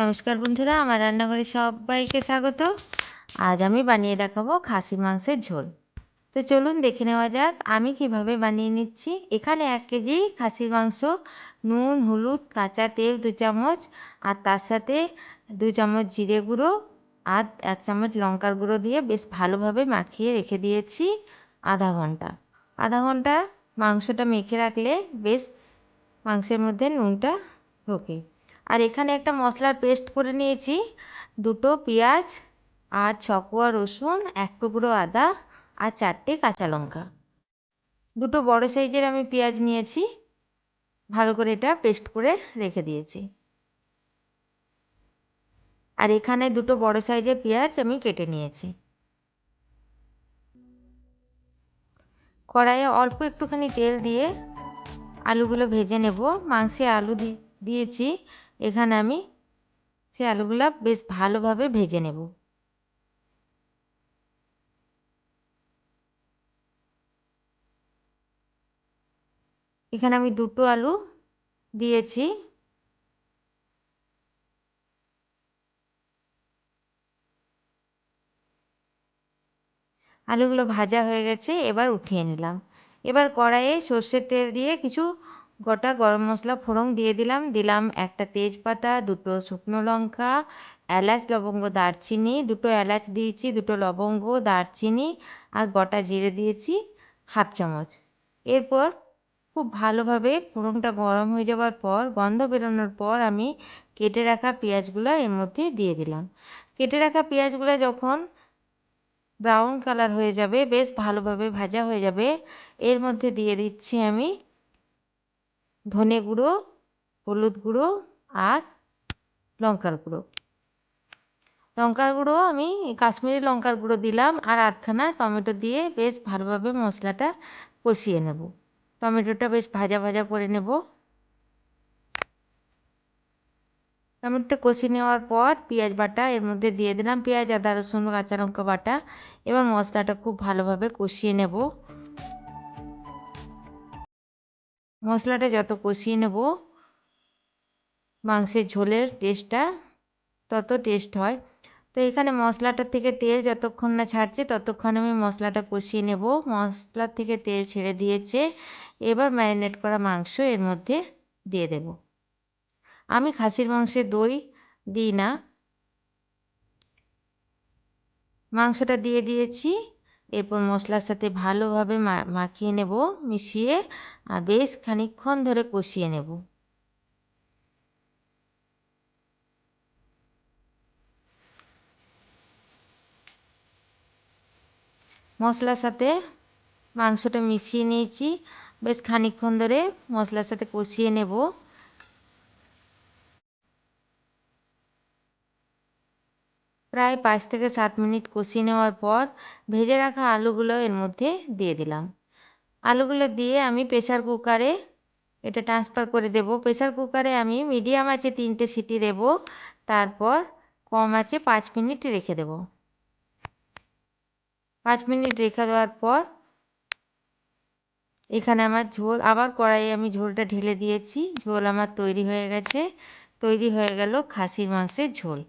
নমস্কার বন্ধুরা, আমার রান্নাঘরে সবাইকে স্বাগত। আজ আমি বানিয়ে দেখাবো খাসির মাংসের ঝোল। তো চলুন দেখে নেওয়া যাক আমি কীভাবে বানিয়ে নিচ্ছি। এখানে এক কেজি খাসির মাংস, নুন, হলুদ, কাঁচা তেল দু চামচ, আর তার সাথে দু চামচ জিরে গুঁড়ো, আর এক চামচ লঙ্কার গুঁড়ো দিয়ে বেশ ভালোভাবে মাখিয়ে রেখে দিয়েছি আধা ঘণ্টা। আধা ঘণ্টা মাংসটা মেখে রাখলে বেশ মাংসের মধ্যে নুনটা ঢোকে। আর এখানে একটা মশলার পেস্ট করে নিয়েছি। দুটো পেঁয়াজ, আর ছকোয়া রসুন, এক টুকরো আদা, আর চারটে কাঁচা লঙ্কা। দুটো বড় সাইজের আমি পেঁয়াজ নিয়েছি। ভালো করে এটা পেস্ট করে রেখে দিয়েছি। আর এখানে দুটো বড় সাইজের পেঁয়াজ আমি কেটে নিয়েছি। কড়াইয়ে অল্প একটুখানি তেল দিয়ে আলুগুলো ভেজে নেব। মাংসে আলু দিয়েছি। এখানে আমি সেই আলুগুলো বেশ ভালোভাবে ভেজে নেব। এখানে আমি দুটো আলু দিয়েছি। আলুগুলো ভাজা হয়ে গেছে, এবার উঠিয়ে নিলাম। এবার কড়াইয়ে সর্ষের তেল দিয়ে কিছু গোটা গরম মশলা ফোড়ন দিয়ে দিলাম। দিলাম একটা তেজপাতা, দুটো শুকনো লঙ্কা, এলাচ, লবঙ্গ, দারচিনি। দুটো এলাচ দিয়েছি, দুটো লবঙ্গ, দারচিনি আর গোটা জিরে দিয়েছি হাফ চামচ। এরপর খুব ভালোভাবে ফোড়নটা গরম হয়ে যাওয়ার পর, গন্ধ বেরোনোর পর আমি কেটে রাখা পেঁয়াজগুলো এর মধ্যে দিয়ে দিলাম। কেটে রাখা পেঁয়াজগুলো যখন ব্রাউন কালার হয়ে যাবে, বেশ ভালোভাবে ভাজা হয়ে যাবে, এর মধ্যে দিয়ে দিচ্ছি আমি ধনে গুঁড়ো, হলুদ গুঁড়ো আর লঙ্কার গুঁড়ো। লঙ্কার গুঁড়ো আমি কাশ্মীরি লঙ্কার গুঁড়ো দিলাম আর আধখানা টমেটো দিয়ে বেশ ভালোভাবে মশলাটা কষিয়ে নেব। টমেটোটা বেশ ভাজা ভাজা করে নেব। টমেটোটা কষিয়ে নেওয়ার পর পেঁয়াজ বাটা এর মধ্যে দিয়ে দিলাম পেঁয়াজ, আদা, রসুন, কাঁচা লঙ্কা বাটা। এবার মশলাটা খুব ভালোভাবে কষিয়ে নেব। মশলাটা যত কষিয়ে নেব, মাংসের ঝোলের টেস্টটা তত টেস্ট হয়। তো এখানে মশলাটার থেকে তেল যতক্ষণ না ছাড়ছে, ততক্ষণ আমি মশলাটা কষিয়ে নেব। মশলার থেকে তেল ছেড়ে দিয়েছে। এবার ম্যারিনেট করা মাংস এর মধ্যে দিয়ে দেব। আমি খাসির মাংসে দই দিই না। মাংসটা দিয়ে দিয়েছি। এরপর মশলার সাথে ভালোভাবে মাখিয়ে নেব, মিশিয়ে, আর বেশ খানিকক্ষণ ধরে কষিয়ে নেব। মশলার সাথে মাংসটা মিশিয়ে নিয়েছি, বেশ খানিকক্ষণ ধরে মশলার সাথে কষিয়ে নেব। প্রায় পাঁচ থেকে সাত মিনিট কষিয়ে নেওয়ার পর ভেজে রাখা আলুগুলো এর মধ্যে দিয়ে দিলাম। আলুগুলো দিয়ে আমি প্রেসার কুকারে এটা ট্রান্সফার করে দেব। প্রেসার কুকারে আমি মিডিয়াম আছে তিনটে সিটি দেব। তারপর কম আছে পাঁচ মিনিট রেখে দেব। পাঁচ মিনিট রেখে দেওয়ার পর এখানে আমার ঝোল, আবার কড়াইয়ে আমি ঝোলটা ঢেলে দিয়েছি। ঝোল আমার তৈরি হয়ে গেছে। তৈরি হয়ে গেল খাসির মাংসের ঝোল।